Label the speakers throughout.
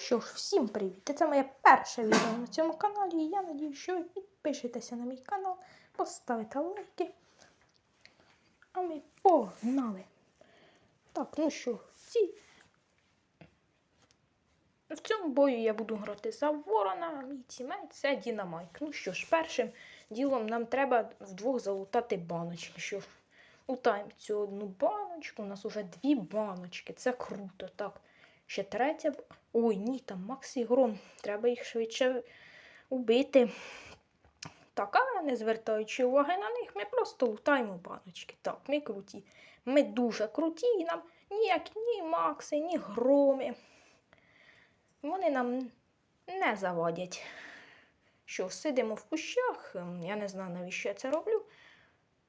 Speaker 1: що ж, всім привіт! Це моє перше відео на цьому каналі. І я надію, що ви підпишетеся на мій канал, поставите лайки. А ми погнали. Так, ну що, ці. В цьому бою я буду грати за ворона, а мій тімейт це Дінамайк. Ну що ж, першим ділом нам треба вдвох залутати баночки. Що ж, лутаємо цю одну баночку. У нас уже дві баночки. Це круто. Так. Ще третя. Ой, ні, там Макс і Гром. Треба їх швидше убити. Так, але не звертаючи уваги на них, ми просто лутаємо баночки. Так, ми круті. Ми дуже круті, і нам ніяк ні Макси, ні громи. Вони нам не завадять. Що, сидимо в кущах, ем, я не знаю, навіщо я це роблю.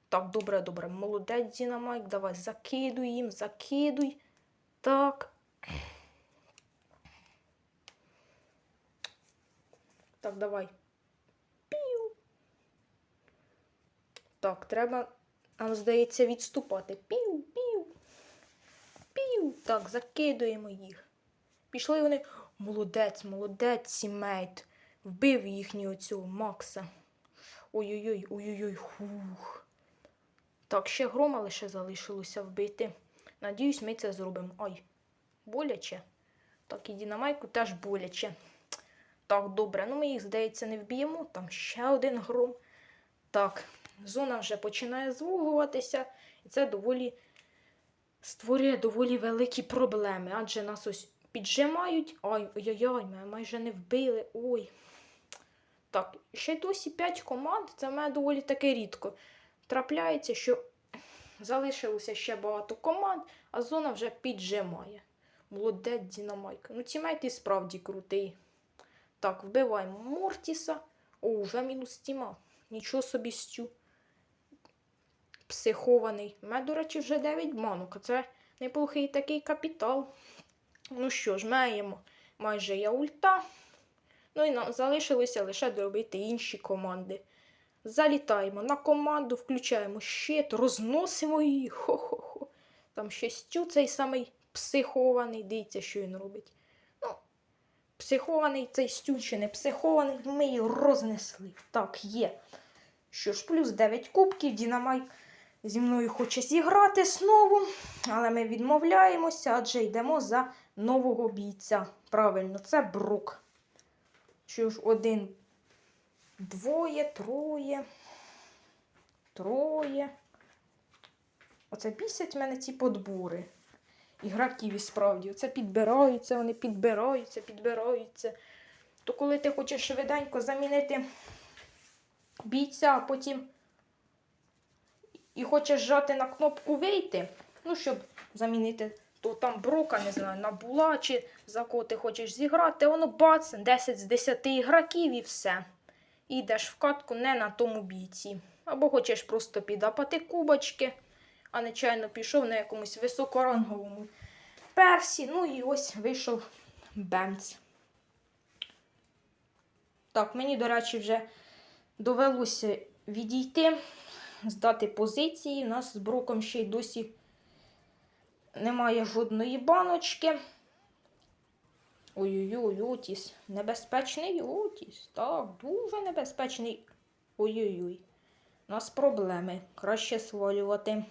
Speaker 1: Так, добре, добре, молодець Дінамайк, давай закидуй їм, закидуй. Так. Так, давай. Пів. Так, треба, нам здається, відступати. Пів, пів. Пів. Так, закидуємо їх. Пішли вони. Молодець, молодець, сімейт. Вбив їхнього цього Макса. Ой-ой-ой, ой-ой-ой, хух. Так, ще грома лише залишилося вбити. Надіюсь, ми це зробимо. Ай, боляче. Так, і Дінамайку теж боляче. Так, добре, ну ми їх, здається, не вб'ємо. Там ще один гром. Так, зона вже починає звугуватися, і це доволі створює доволі великі проблеми. Адже нас ось піджимають. Ой-ой-ой, мене майже не вбили. Ой. Так, ще досі 5 команд. Це в мене доволі таки рідко. Трапляється, що залишилося ще багато команд, а зона вже піджимає. Молодець Дінамайка. Ну, тімейт і справді крутий. Так, вбиваємо Мортіса. О, вже мінус тіма. Нічого собі стю. Психований. У мене, до речі, вже 9 банок, це неплохий такий капітал. Ну що ж, маємо майже я ульта. Ну і нам залишилося лише доробити інші команди. Залітаємо на команду, включаємо щит, розносимо її. Хо-хо-хо. Там ще стю цей самий психований. Дивіться, що він робить. Психований цей стюче не психований, ми її рознесли. Так, є. Що ж, плюс 9 кубків, Дінамайк зі мною хоче зіграти знову, але ми відмовляємося, адже йдемо за нового бійця. Правильно, це Брук. Що ж, один, двоє, троє, троє. Оце бісять мене ці подбори. Ігроків і справді. Оце підбираються, вони підбираються, підбираються. То коли ти хочеш швиденько замінити бійця, а потім і хочеш жати на кнопку вийти, ну, щоб замінити, то там брока, не знаю, на була, чи за кого ти хочеш зіграти, воно бац, 10 з 10 ігроків і все. І йдеш в катку не на тому бійці. Або хочеш просто підапати кубочки, а нечайно пішов на якомусь високоранговому персі. Ну і ось вийшов Бемц. Так, мені, до речі, вже довелося відійти, здати позиції. У нас з броком ще й досі немає жодної баночки. Ой-ой-ой, Отіс. Небезпечний Отіс. Так, дуже небезпечний. Ой-ой-ой. У нас проблеми. Краще свалювати.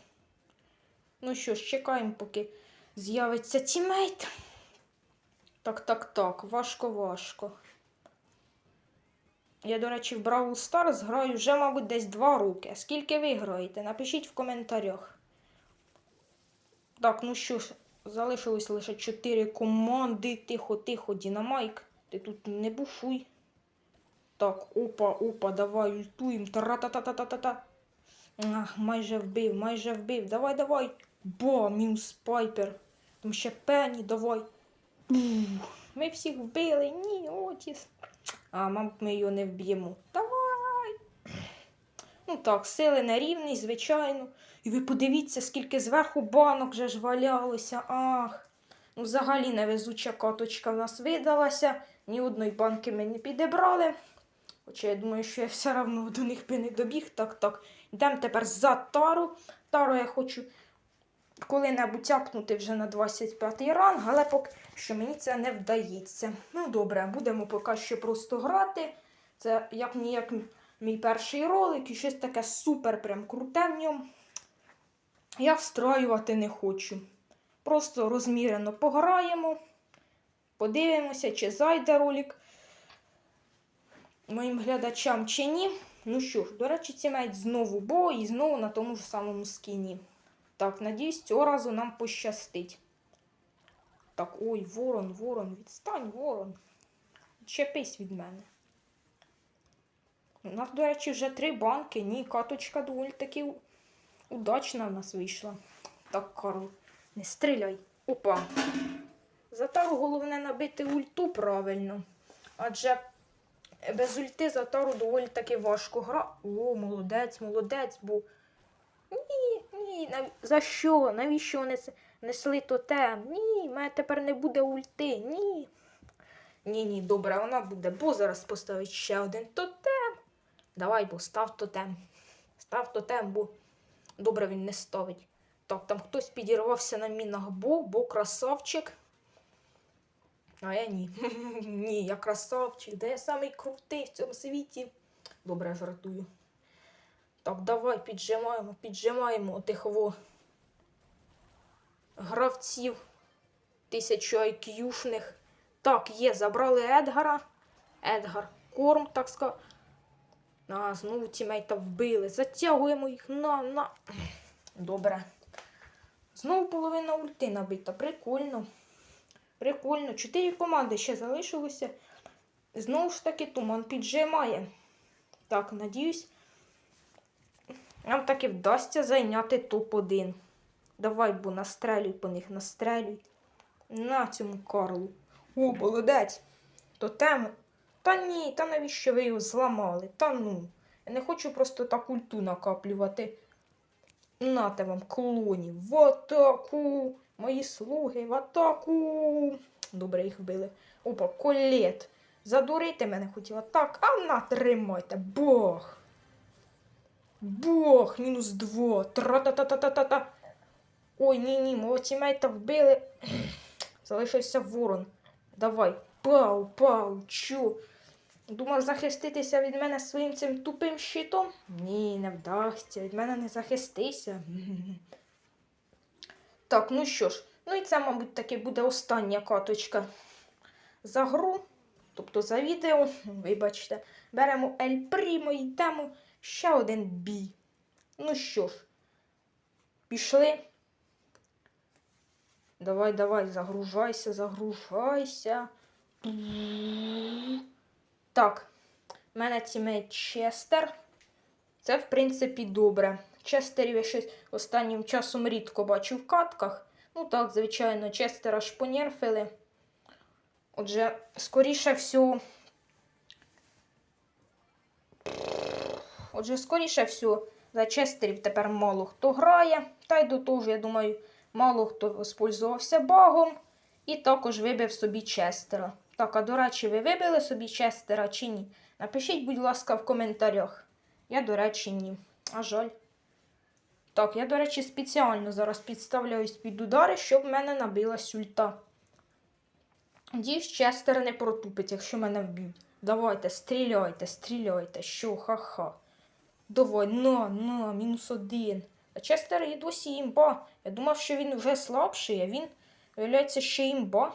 Speaker 1: Ну що ж, чекаємо, поки з'явиться тімейт. Так, так, так, важко, важко. Я, до речі, в Бравл Stars граю вже, мабуть, десь два роки. А Скільки ви граєте? Напишіть в коментарях. Так, ну що ж, залишилось лише 4 команди. Тихо, тихо, Дінамайк. Ти тут не буфуй. Так, опа, опа, давай ультуємо. Тара-та-та-та-та-та. Ах, майже вбив, майже вбив. Давай, давай. Ба, мінус Пайпер. Там ще Пенні, давай. Ми всіх вбили. Ні, Отіс. А, мабуть, ми його не вб'ємо. Давай. Ну так, сили нерівні, звичайно. І ви подивіться, скільки зверху банок вже ж валялося. Ах. Ну, взагалі невезуча каточка в нас видалася. Ні одної банки ми не підібрали. Хоча я думаю, що я все одно до них би не добіг. Так, так. Йдемо тепер за тару. Тару я хочу коли-небудь тяпнути вже на 25 ранг, але поки що мені це не вдається. Ну, добре, будемо поки що просто грати. Це як ніяк мій перший ролик і щось таке супер прям круте в ньому. Я встраювати не хочу. Просто розмірено пограємо, подивимося, чи зайде ролик моїм глядачам чи ні. Ну що ж, до речі, ці мають знову бой і знову на тому ж самому скіні. Так, надіюсь, цього разу нам пощастить. Так, ой, ворон, ворон, відстань, ворон. Чепись від мене. У нас, до речі, вже три банки. Ні, каточка доволі таки удачна в нас вийшла. Так, Карл, не стріляй. Опа. Затару головне набити ульту правильно. Адже без ульти затару доволі таки важко гра. О, молодець, молодець, бо. Ні, ні, за що? Навіщо вони несли тотем? Ні, в мене тепер не буде ульти. Ні. Ні, ні, добре, вона буде, бо зараз поставить ще один тотем. Давай, бо став тотем. Став тотем, бо добре він не ставить. Так, там хтось підірвався на мінах, бо, бо красавчик. А я ні. ні, я красавчик, де я самий крутий в цьому світі. Добре, я жартую. Так, давай піджимаємо, піджимаємо отих во гравців тисячу IQ-шних. Так, є, забрали Едгара. Едгар корм, так сказати. А, знову тімейта вбили. Затягуємо їх на, на. Добре. Знову половина ульти набита. Прикольно. Прикольно. Чотири команди ще залишилося. Знову ж таки, туман піджимає. Так, надіюсь, нам таки вдасться зайняти топ-1. Давай, бо настрелюй по них, настрелюй. На цьому Карлу. О, молодець. Тотем. Та ні, та навіщо ви його зламали? Та ну. Я не хочу просто так ульту накаплювати. Нате вам клонів. В атаку! Мої слуги, в атаку! Добре, їх вбили. Опа, колет. Задурити мене хотіла. Так, а на, тримайте. Бог. Бог, мінус два. Тра-та-та-та-та-та. Ой, ні-ні, мого тімейта вбили. Залишився ворон. Давай. Пау, пау, чу. Думав захиститися від мене своїм цим тупим щитом? Ні, не вдасться. Від мене не захистися. Так, ну що ж, ну і це, мабуть, таки буде остання каточка за гру, тобто за відео. Вибачте, беремо Ель Прімо йдемо ще один бій. Ну що ж, пішли. Давай, давай, загружайся, загружайся. Так, в мене тімейт Честер. Це, в принципі, добре. Честерів я щось останнім часом рідко бачу в катках. Ну так, звичайно, Честера ж понерфили. Отже, скоріше всього. Отже, скоріше всього, за Честерів тепер мало хто грає. Та й до того, я думаю, мало хто воспользувався багом і також вибив собі Честера. Так, а до речі, ви вибили собі Честера чи ні? Напишіть, будь ласка, в коментарях. Я, до речі, ні. А жаль. Так, я, до речі, спеціально зараз підставляюсь під удари, щоб в мене набилась ульта. Надіюсь, Честер не протупить, якщо мене вб'ють. Давайте, стріляйте, стріляйте. Що, ха-ха. Давай, на, на, мінус один. А Честер є досі імба. Я думав, що він вже слабший, а він, виявляється, ще імба.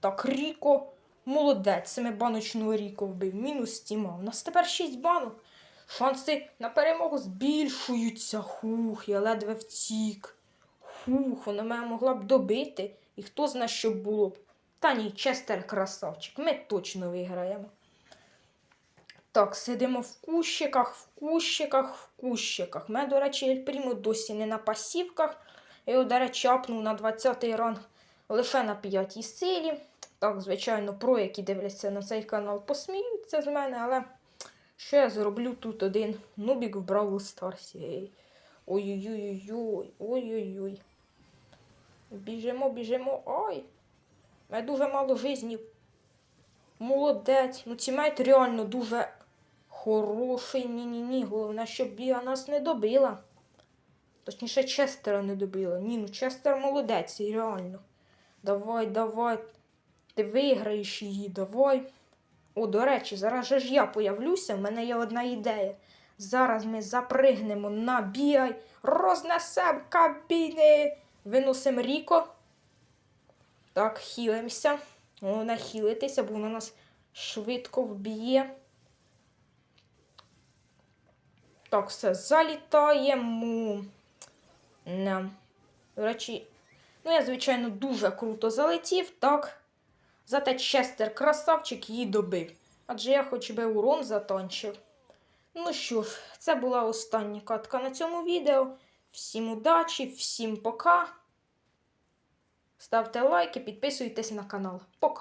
Speaker 1: Так, Ріко. Молодець, семибаночного Ріко вбив. Мінус тіма. У нас тепер 6 банок. Шанси на перемогу збільшуються. Хух, я ледве втік. Хух, вона мене могла б добити. І хто знає, що було б. Та ні, Честер красавчик. Ми точно виграємо. Так, сидимо в кущиках, в кущиках, в кущиках. Мене, до речі, Ель досі не на пасівках. Я до речі, апнув на 20-й ранг лише на 5 силі. Так, звичайно, про, які дивляться на цей канал, посміються з мене, але що я зроблю тут один нубік в Бравл Старсі. Ой-ой-ой-ой, ой-ой-ой. Біжимо, біжимо. Ой. Мене дуже мало жизнів. Молодець. Ну, тімейт реально дуже хороший. Ні-ні-ні. Головне, щоб Біа нас не добила. Точніше, Честера не добила. Ні, ну Честер молодець, реально. Давай, давай. Ти виграєш її, давай. О, до речі, зараз же ж я появлюся, в мене є одна ідея. Зараз ми запригнемо на бігай, рознесем кабіни, виносимо Ріко. Так, хілимося. Головне хілитися, бо вона нас швидко вб'є. Так, все, залітаємо. Не. До речі, ну я, звичайно, дуже круто залетів, так. Зате Честер красавчик її добив. Адже я хоч би урон затончив. Ну що ж, це була остання катка на цьому відео. Всім удачі, всім пока. Ставте лайки, підписуйтесь на канал. Пока.